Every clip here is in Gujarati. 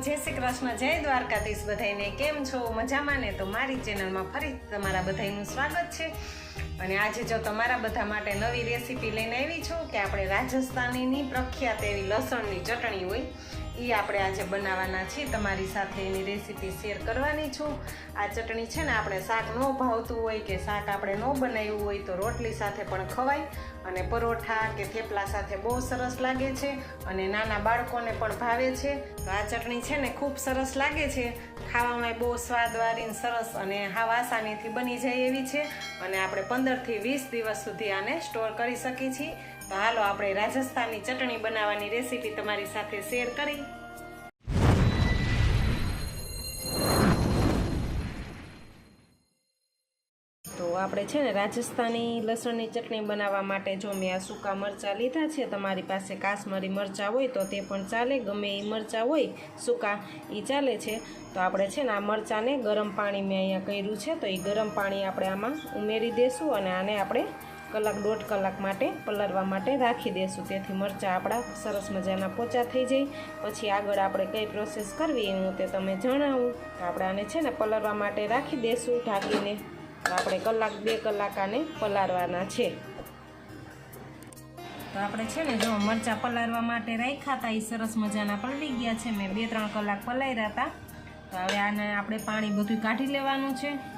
જય શ્રી કૃષ્ણ, જય દ્વારકાધીશ બધાને કેમ છો? મજામાં ને? તો મારી ચેનલમાં ફરી તમારા બધાનું સ્વાગત છે. અને આજે જો તમારા બધા માટે નવી રેસીપી લઈને આવી છું કે આપણે રાજસ્થાનીની પ્રખ્યાત એવી લસણની ચટણી હોય એ આપણે આજે બનાવવાના છીએ. તમારી સાથે એની રેસીપી શેર કરવાની છું. આ ચટણી છે ને આપણે શાક ન ભાવતું હોય કે શાક આપણે ન બનાવ્યું હોય તો રોટલી સાથે પણ ખવાય. અને પરોઠા કે થેપલા સાથે બહુ સરસ લાગે છે અને નાના બાળકોને પણ ભાવે છે. તો આ ચટણી છે ને ખૂબ સરસ લાગે છે. ખાવામાં બહુ સ્વાદવાળીને સરસ અને હાવ આસાનીથી બની જાય એવી છે. અને આપણે પંદરથી વીસ દિવસ સુધી આને સ્ટોર કરી શકીએ છીએ. તો હાલો આપણે રાજસ્થાનની ચટણી બનાવવાની રેસીપી તમારી સાથે શેર કરી. આપણે છે ને રાજસ્થાની લસણની ચટણી બનાવવા માટે જો મેં આ સૂકા મરચાં લીધા છે, તમારી પાસે કાશ્મીરી મરચાં હોય તો તે પણ ચાલે, ગમે એ મરચાં હોય, સૂકા એ ચાલે છે. તો આપણે છે ને આ મરચાંને ગરમ પાણી મેં અહીંયા કર્યું છે, તો એ ગરમ પાણી આપણે આમાં ઉમેરી દઈશું અને આને આપણે કલાક દોઢ કલાક માટે પલળવા માટે રાખી દેશું. તેથી મરચાં આપણા સરસ મજાના પોચા થઈ જાય. પછી આગળ આપણે કઈ પ્રોસેસ કરવી એ હું તે તમે જણાવું. આપણે આને છે ને પલળવા માટે રાખી દેશું, ઢાંકીને. તો આપણે કલાક, બે કલાક આને પલાળવાના છે. તો આપણે છે ને જો મરચાં પલાળવા માટે રાખ્યા હતા એ સરસ મજાના પલળી ગયા છે. મેં બે, ત્રણ કલાક પલાળ્યા હતા. તો હવે આને આપણે પાણી બધું કાઢી લેવાનું છે.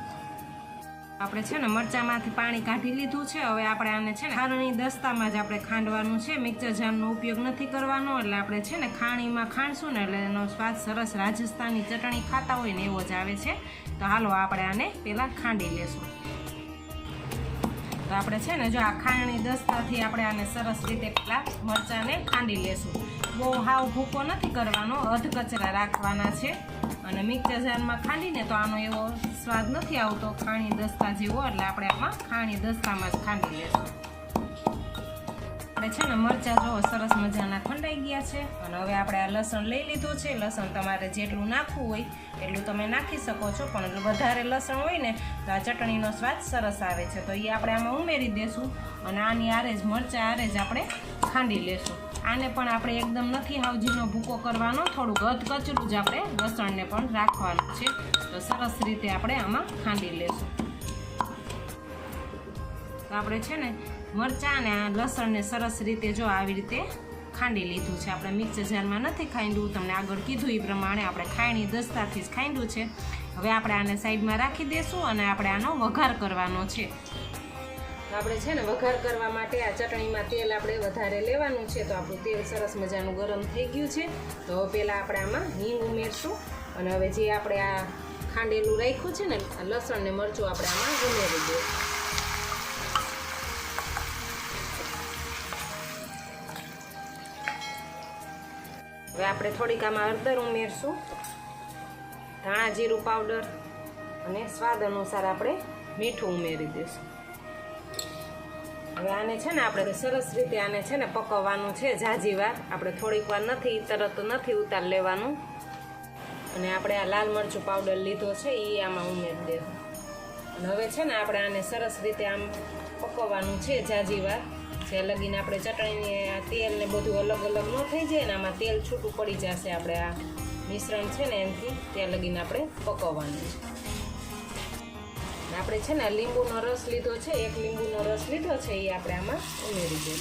આપણે છે ને મરચાંમાંથી પાણી કાઢી લીધું છે. હવે આપણે આને છે ને ખારણી દસ્તામાં જ આપણે ખાંડવાનું છે. મિક્સર જારનો ઉપયોગ નથી કરવાનો, એટલે આપણે છે ને ખાણીમાં ખાંડશું ને એટલે એનો સ્વાદ સરસ રાજસ્થાની ચટણી ખાતા હોય ને એવો જ આવે છે. તો હાલો આપણે આને પહેલાં ખાંડી લેશું. તો આપણે છે ને જો આ ખાંડણી દસ્તાથી આપણે આને સરસ રીતે પહેલાં મરચાંને ખાંડી લેશું. બહુ હાવ ભૂકો નથી કરવાનો અધ કચરા રાખવાના છે. અને મિક્સર જારમાં ખાંડીને તો આનો એવો સ્વાદ નથી આવતો, ખાણી દસ્તા જેવો, એટલે આપણે આમાં ખાણી દસ્તામાં જ ખાંડી લેશું. આપણે છે ને મરચાં જો સરસ મજાના ખંડાઈ ગયા છે. અને હવે આપણે આ લસણ લઈ લીધું છે. લસણ તમારે જેટલું નાખવું હોય એટલું તમે નાખી શકો છો. પણ વધારે લસણ હોય ને, તો આ ચટણીનો સ્વાદ સરસ આવે છે. તો એ આપણે આમાં ઉમેરી દઈશું અને આની આરે જ મરચાં આરે જ આપણે ખાંડી લેશું. આને પણ આપણે એકદમ નથી હાવજીનો ભૂકો કરવાનો. થોડુંક અધકચરું જ આપણે લસણને પણ રાખવાનું છે. તો સરસ રીતે આપણે આમાં ખાંડી લેશું. તો આપણે છે ને મરચાં અને આ લસણને સરસ રીતે જો આવી રીતે ખાંડી લીધું છે. આપણે મિક્સર જારમાં નથી ખાંડ્યું. તમને આગળ કીધું એ પ્રમાણે આપણે ખાયણી દસ્તાથી જ ખાંડ્યું છે. હવે આપણે આને સાઈડમાં રાખી દઈશું અને આપણે આનો વઘાર કરવાનો છે. આપણે છે ને વઘાર કરવા માટે આ ચટણીમાં તેલ આપણે વધારે લેવાનું છે. તો આપણું તેલ સરસ મજાનું ગરમ થઈ ગયું છે. તો હવે પહેલાં આપણે આમાં હિંગ ઉમેરશું અને હવે જે આપણે આ ખાંડેલું રાખ્યું છે ને લસણ ને મરચું આપણે આમાં ઉમેરી દઈશું. હવે આપણે થોડીક આમાં હળદર ઉમેરશું. ધાણા જીરું પાવડર અને સ્વાદ અનુસાર આપણે મીઠું ઉમેરી દઈશું. હવે આને છે ને આપણે સરસ રીતે આને છે ને પકવવાનું છે. જાજી આપણે થોડીક વાર નથી, તરત નથી ઉતાર લેવાનું. અને આપણે આ લાલ મરચું પાવડર લીધો છે એ આમાં ઉમેરી દેવું અને હવે છે ને આપણે આને સરસ રીતે આમ પકવવાનું છે જાજી વાર જે લગીને આપણે ચટણીને આ તેલ ને બધું અલગ અલગ ન થઈ જાય ને આમાં તેલ છૂટું પડી જશે આપણે આ મિશ્રણ છે ને એનાથી, ત્યાં લગીને આપણે પકવવાનું છે. આપણે છે ને લીંબુનો રસ લીધો છે, એક લીંબુનો રસ લીધો છે, એ આપણે આમાં ઉમેરી દઈએ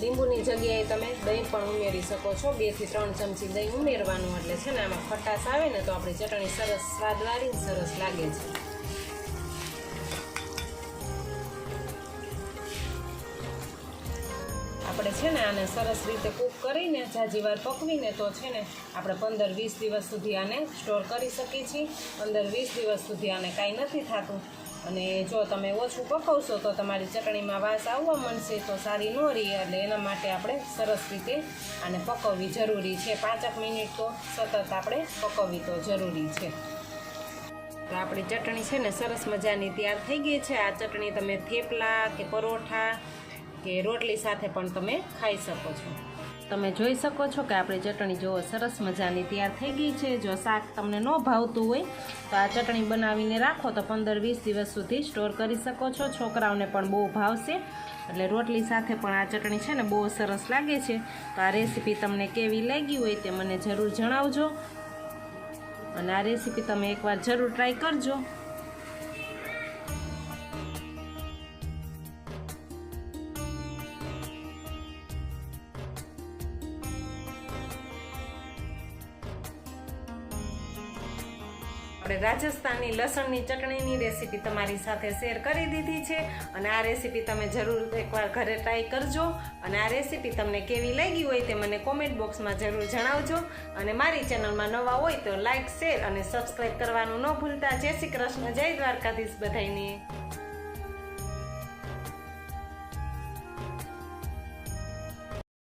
લીંબુની જગ્યાએ તમે દહીં પણ ઉમેરી શકો છો બેથી ત્રણ ચમચી દહીં ઉમેરવાનું, એટલે છે ને આમાં ખટાશ આવે ને તો આપણી ચટણી સરસ સ્વાદવાળી સરસ લાગે છે. આપણે છે ને આને સરસ રીતે કૂક કરીને જાજીવાર પકવીને તો છે ને આપણે પંદર વીસ દિવસ સુધી આને સ્ટોર કરી શકીએ છીએ. પંદર વીસ દિવસ સુધી આને કાંઈ નથી થતું. અને જો તમે ઓછું પકવશો તો તમારી ચટણીમાં વાસ આવવા મળશે તો સારી ન રહી એટલે એના માટે આપણે સરસ રીતે આને પકવવી જરૂરી છે. પાંચક મિનિટ તો સતત આપણે પકવવી તો જરૂરી છે. તો આપણી ચટણી છે ને સરસ મજાની તૈયાર થઈ ગઈ છે. આ ચટણી તમે થેપલા કે પરોઠા કે રોટલી સાથે પણ તમે ખાઈ શકો છો. તમે જોઈ શકો છો કે આપણી ચટણી જો સરસ મજાની તૈયાર થઈ ગઈ છે. જો શાક તમને ન ભાવતું હોય, તો આ ચટણી બનાવીને રાખો તો પંદર વીસ દિવસ સુધી સ્ટોર કરી શકો છો. છોકરાઓને પણ બહુ ભાવશે. એટલે રોટલી સાથે પણ આ ચટણી છે ને બહુ સરસ લાગે છે. તો આ રેસીપી તમને કેવી લાગી હોય તે મને જરૂર જણાવજો. અને આ રેસીપી તમે એકવાર જરૂર ટ્રાય કરજો. આપણે રાજસ્થાની લસણની ચટણીની રેસીપી તમારી સાથે શેર કરી દીધી છે અને આ રેસીપી તમે જરૂર એકવાર ઘરે ટ્રાય કરજો અને આ રેસીપી તમને કેવી લાગી હોય તે મને કોમેન્ટ બોક્સમાં જરૂર જણાવજો અને મારી ચેનલમાં નવા હોય તો લાઇક શેર અને સબસ્ક્રાઈબ કરવાનું ન ભૂલતા. જય શ્રી કૃષ્ણ, જય દ્વારકાધીશ બધાઈને